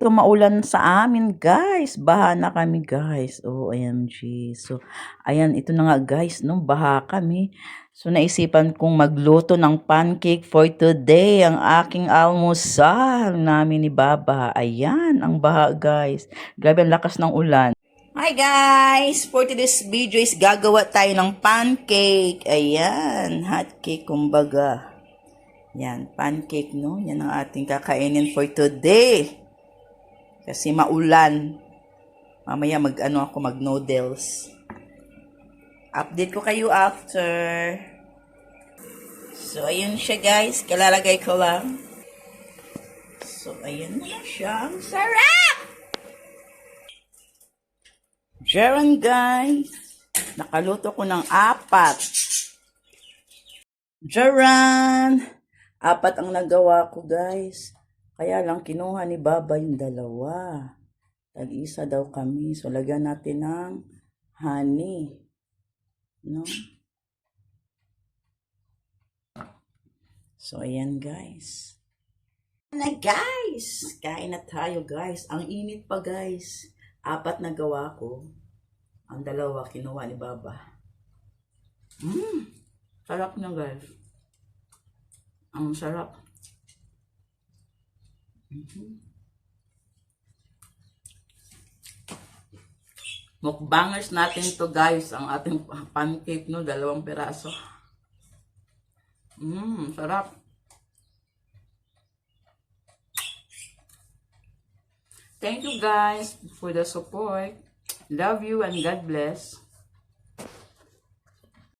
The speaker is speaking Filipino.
dito maulan sa amin, guys. Baha na kami, guys. Oh, OMG. So, ayan, ito na nga, guys, no? Baha kami. So, naisipan kong magluto ng pancake for today. Ang aking almusal namin ni Baba. Ayan, ang baha, guys. Grabe ang lakas ng ulan. Hi guys! For today's video is gagawa tayo ng pancake. Ayan, hot cake kumbaga. Yan, pancake no? Yan ang ating kakainin for today. Kasi maulan. Mamaya mag-ano ako, mag-noodles. Update ko kayo after. So, ayun siya guys. Kalalagay ko lang. So, ayun na siya. Ang sarap! Jaron guys. Nakaluto ko ng apat. Jaron! Apat ang nagawa ko guys. Kaya lang kinuha ni Baba yung dalawa. Tag-isa daw kami. So lagyan natin ng honey. No? So ayan guys. Na guys! Kain na tayo guys. Ang init pa guys. Apat na gawa ko. Ang dalawa kinuha ni Baba. Mmm! Sarap na guys. Ang sarap. Mukbangers natin to guys. Ang ating pancake no. Dalawang piraso. Mmm, sarap. Thank you guys for the support. Love you and God bless.